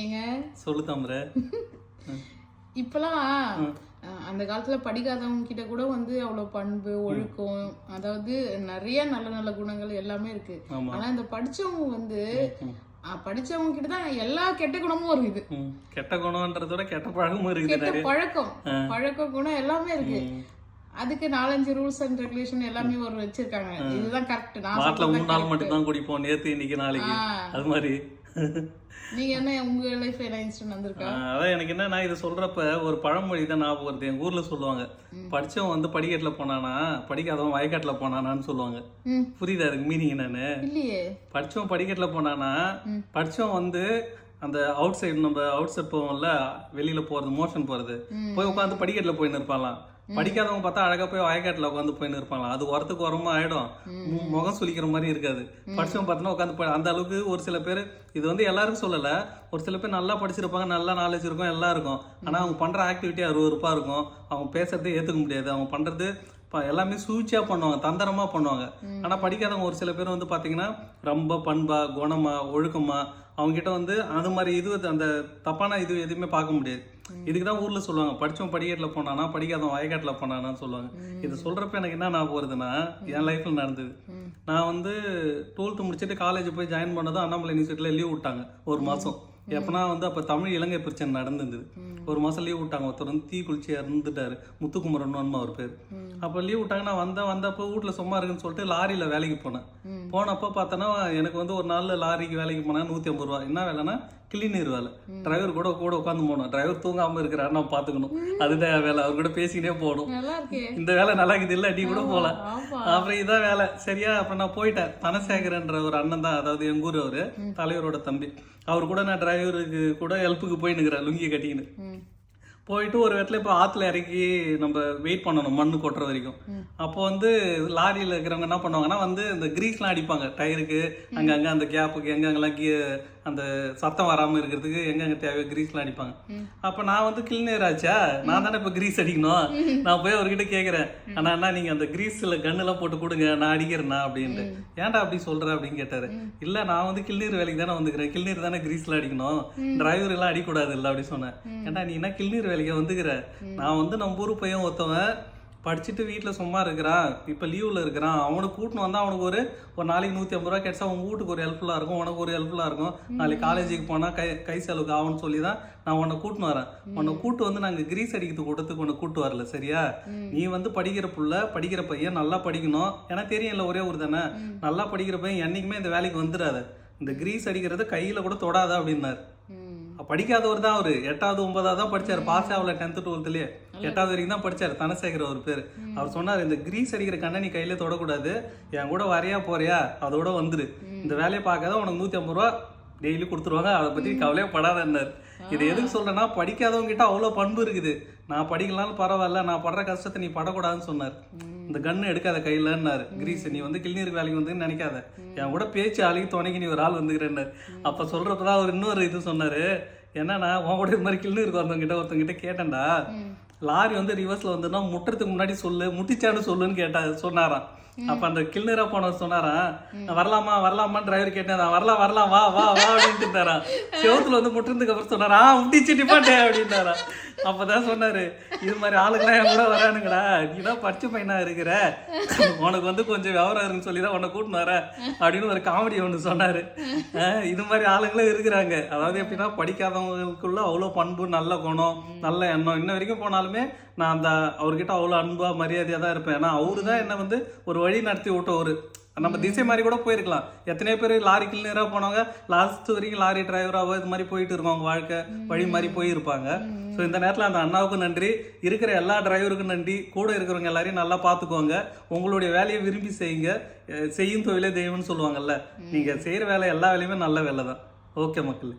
ஏங்க? சொல்லு தாமரை. இப்பெல்லாம் அந்த காலத்துல படிக்காதவங்க கிட்ட கூட வந்து அவ்வளவு பண்பு ஒழுக்கம் அதாவது நிறைய நல்ல நல்ல குணங்கள் எல்லாமே இருக்கு. ஆனா இந்த படிச்சவங்க வந்து படிச்சவங்க கிட்ட தான் எல்லா கெட்ட குணமும் இருக்குது. கெட்ட குணம்ன்றத விட கெட்ட பழக்கமும் இருக்குது கெட்ட பழக்கம் பழக்க குணம் எல்லாமே இருக்கு. அதுக்கு நாலஞ்சு ரூல்ஸ் அண்ட் ரெகுலேஷன் எல்லாமே ஒரு வச்சிருக்காங்க. இதுதான் கரெக்ட் நான் மூணு நாள் மட்டும் தான் குடிப்போம். நேத்து இன்னைக்கு நாளைக்கு. அது மாதிரி. நீங்க என்ன உங்க லைஃப்ல என்ன இன்சிடென்ட் வந்திருக்கா அதான் எனக்கு என்ன நான் இதை சொல்றப்ப ஒரு பழமொழி தான் ஞாபகம் வருது. எங்க ஊர்ல சொல்லுவாங்க படிச்சவன் வந்து படிக்கட்டுல போனானா படிக்காதவன் வயக்காட்டுல போனானான்னு சொல்லுவாங்க. புரியுதா அதுக்கு மீனிங் என்னன்னு? இல்லையே. படிச்சவன் படிக்கட்டுல போனானா படிச்சவன் வந்து அந்த அவுட் சைடு நம்ம அவுட் சைட் போவோம்ல வெளியில போறது மோஷன் போறது. போய் உட்காந்து படிக்கட்டுல போயின்னு இருப்பாங்களாம் படிக்காதவங்க பார்த்தா அழகா போய் வயக்காட்டுல உட்காந்து போயின்னு இருப்பாங்களாம். அது உரத்துக்கு உரமா ஆயிடும். முகம் சுளிக்கிற மாதிரி இருக்காது. படிச்சவன் பார்த்தோன்னா உட்காந்து அந்த அளவுக்கு ஒரு சில பேர் இது வந்து எல்லாருக்கும் சொல்லல. ஒரு சில பேர் நல்லா படிச்சிருப்பாங்க நல்லா நாலேஜ் இருக்கும் எல்லாம் இருக்கும். ஆனா அவங்க பண்ற ஆக்டிவிட்டி அருவருப்பா இருக்கும். அவங்க பேசுறதே ஏத்துக்க முடியாது. அவங்க பண்றது எல்லாமே சூழ்ச்சியா பண்ணுவாங்க தந்திரமா பண்ணுவாங்க. ஆனா படிக்காதவங்க ஒரு சில பேர் வந்து பாத்தீங்கன்னா ரொம்ப பண்பா குணமா ஒழுக்கமா அவங்க கிட்ட வந்து அது மாதிரி இது அந்த தப்பான இது எதுவுமே பார்க்க முடியாது. இதுக்கு தான் ஊர்ல சொல்லுவாங்க படிச்சவன் படிக்கட்டுல போனானா படிக்காதவன் வயக்காட்டுல போனானான்னு சொல்லுவாங்க. இது சொல்றப்ப எனக்கு என்ன ஞாபகம் வருதுன்னா என் லைஃப்ல நடந்தது. நான் வந்து டுவெல்த் முடிச்சுட்டு காலேஜ் போய் ஜாயின் பண்ணதும் அண்ணாமலை யூனிவர்சிட்டியில் லீவ் விட்டாங்க ஒரு மாசம். எப்பனா வந்து அப்ப தமிழ் இலங்கை பிரச்சனை நடந்திருந்தது. ஒரு மாசம் லீவ் விட்டாங்க. ஒருத்தர் வந்து தீ குளிச்சு இறந்துட்டாரு. முத்துக்குமரன் அவர் பேர். அப்ப லீவ் விட்டாங்க. நான் வந்தேன். வந்தப்போ வீட்ல சும்மா இருக்குன்னு சொல்லிட்டு லாரியில வேலைக்கு போனேன். போனப்போ பார்த்தோன்னா எனக்கு வந்து ஒரு நாள்ல லாரிக்கு வேலைக்கு போனா நூத்தி ஐம்பது ரூபா. என்ன வேலைன்னா கிளீனர் வேலை டிரைவர் கூட கூட உட்காந்து போகணும். டிரைவர் தூங்காம இருக்கிறாரு நான் பாத்துக்கணும் அதுதான் வேலை? அவர் கூட பேசிக்கிட்டே போகணும். இந்த வேலை நல்லா இருக்குது. இல்ல நீ கூட போகலாம் அப்புறம் இதான் வேலை. சரியா அப்புறம் நான் போயிட்டேன். தனசேகரன்ற ஒரு அண்ணன் தான் அதாவது எங்க ஊர் அவரு தலைவரோட தம்பி. அவர் கூட நான் டிரைவருக்கு கூட ஹெல்ப்புக்கு போயின்னுக்கிறேன் லுங்கி கட்டிக்கின்னு. போயிட்டு ஒரு இடத்துல இப்போ ஆத்துல இறக்கி நம்ம வெயிட் பண்ணணும் மண்ணு கொட்டுற வரைக்கும். அப்போ வந்து லாரியில இருக்கிறவங்க என்ன பண்ணுவாங்கன்னா வந்து இந்த கிரீஸ்லாம் அடிப்பாங்க டயருக்கு அங்கங்க அந்த கேப்புக்கு எங்கெங்கெல்லாம் கீ அந்த சத்தம் வராம இருக்கிறதுக்கு எங்கெங்க தேவையோ கிரீஸ்லாம் அடிப்பாங்க. அப்ப நான் வந்து கிளீனர் ஆச்சா? நான் தானே இப்போ கிரீஸ் அடிக்கணும்? நான் போய் அவர்கிட்ட கேக்குறேன். ஆனா அண்ணா நீங்க அந்த கிரீஸ்ல கன்னெல்லாம் போட்டு கொடுங்க. நான் அடிக்கிறேன்னா அப்படின்ட்டு. ஏன்டா அப்படி சொல்ற அப்படின்னு கேட்டாரு. இல்ல நான் வந்து கிள்நீர் வேலைக்கு தானே வந்துக்கிறேன். கிள்நீர் தானே கிரீஸ்ல அடிக்கணும். டிரைவர் எல்லாம் அடிக்கூடாது இல்ல அப்படி சொன்னேன். ஏன்டா நீ என்ன கிள்நீர் வேலைக்கு வந்துக்கிற? நான் வந்து நம்ம ஊர் பையன் ஒருத்தவன். படிச்சுட்டு வீட்டில் சும்மா இருக்கிறான். இப்போ லீவில் இருக்கிறான். அவனுக்கு கூட்டின்னு வந்தால் அவனுக்கு ஒரு ஒரு நாளைக்கு நூற்றி ஐம்பது ரூபா கிடைச்சா உன் வீட்டுக்கு ஒரு ஹெல்ப்ஃபுல்லாக இருக்கும். உனக்கு ஒரு ஹெல்ப்ஃபுல்லாக இருக்கும். நாளைக்கு காலேஜுக்கு போனால் கை கை செலவுக்கு ஆகும்னு சொல்லி தான் நான் உன்னை கூட்டின்னு வரேன். உன்னை கூட்டு வந்து நாங்கள் கிரீஸ் அடிக்கிறது கூட்டத்துக்கு உன்னை கூட்டு வரல சரியா? நீ வந்து படிக்கிற புள்ள படிக்கிற பையன் நல்லா படிக்கணும். ஏன்னா தெரியல ஒரே ஒரு தானே? நல்லா படிக்கிற பையன் என்னைக்குமே இந்த வேலைக்கு வந்துடாத இந்த கிரீஸ் அடிக்கிறத கையில் கூட தொடாத அப்படின்னாரு. படிக்காதவர் தான் அவரு. எட்டாவது ஒன்பதாவது தான் படிச்சாரு. பாஸ் ஆகல டென்த் டுவெல்த்லயே எட்டாவது வரைக்கும் தான் படிச்சாரு. தனசேகர் ஒரு பேர். அவர் சொன்னார் இந்த கிரீஸ் அடிக்கிற கண்ணை நீ கையில தொடக்கூடாது. என் கூட வரையா போறியா? அதோட வந்துரு. இந்த வேலையை பார்க்காத உனக்கு நூத்தி ஐம்பது ரூபா டெய்லி கொடுத்துருவாங்க. அதை பத்தி கவலையே படாதன்னாரு. இது எதுக்கு சொல்றேன்னா படிக்காதவங்க கிட்ட அவ்வளவு பண்பு இருக்குது. நான் படிக்கலாம்னு பரவாயில்ல. நான் படுற கஷ்டத்தை நீ படக்கூடாதுன்னு சொன்னார். இந்த கன்னு எடுக்காத கையிலன்னாரு. கிரீஸ் நீ வந்து கிளிநீர் வேலைக்கு வந்து நினைக்காத. என் கூட பேச்சு ஆளுக்கு துணைக்கு நீ ஒரு ஆள் வந்துக்கிறேன்னாரு. அப்ப சொல்றப்பதான் அவர் இன்னொரு இது சொன்னாரு. என்னன்னா உன் கூட இது மாதிரி கிட்ட ஒருத்தவங்க கிட்ட கேட்டேன்டா. லாரி வந்து ரிவர்ஸில் வந்துன்னா முட்டுறதுக்கு முன்னாடி சொல்லு முட்டிச்சான்னு சொல்லுன்னு கேட்டா சொன்னாராம். அப்ப அந்த கிளிநீரா போனவர் சொன்னாராம் வரலாமா வரலாமா டிரைவர் கேட்டேன் "நான் வரலாம் வரலாம் வா வா வா அப்படின்ட்டு இருந்தாராம் செவத்துல வந்து முட்டுறதுக்கு அப்புறம் சொன்னாரா "ஆ, முட்டிச்சு நிப்பாட்டே அப்படின்னாரா. அப்பதான் சொன்னாரு இது மாதிரி ஆளுங்களாம் என் கூட வரானுங்கடா நீ தான் படிச்ச பையனா இருக்கிற உனக்கு வந்து கொஞ்சம் விவரம் இருக்குன்னு சொல்லி தான் உன்னை கூட்டின்னு வர அப்படின்னு ஒரு காமெடி ஒன்று சொன்னாரு. இது மாதிரி ஆளுங்களும் இருக்கிறாங்க. அதாவது எப்படின்னா படிக்காதவங்களுக்குள்ள அவ்வளோ பண்பு நல்ல குணம் நல்ல எண்ணம். இன்ன வரைக்கும் போனாலுமே நான் அந்த அவர்கிட்ட அவ்வளோ அன்பா மரியாதையா தான் இருப்பேன். ஏன்னா அவரு தான் என்ன வந்து ஒரு வழி நடத்தி விட்டவர். நம்ம திசை மாதிரி கூட போயிருக்கலாம். எத்தனையோ பேர் லாரி கிளீனராக போனவங்க லாஸ்ட் வரைக்கும் லாரி டிரைவராகவோ இது மாதிரி போயிட்டு இருக்கோம் அவங்க வாழ்க்கை வழி மாதிரி போயிருப்பாங்க. ஸோ இந்த நேரத்தில் அந்த அண்ணாவுக்கும் நன்றி. இருக்கிற எல்லா டிரைவருக்கும் நன்றி. கூட இருக்கிறவங்க எல்லாரையும் நல்லா பார்த்துக்கோங்க உங்களுடைய வேலையை விரும்பி செய்யுங்க. செய்யும் தொழிலே தெய்வம்னு சொல்லுவாங்கல்ல. நீங்கள் செய்கிற வேலை எல்லா வேலையுமே நல்ல வேலை தான் ஓகே மக்களே.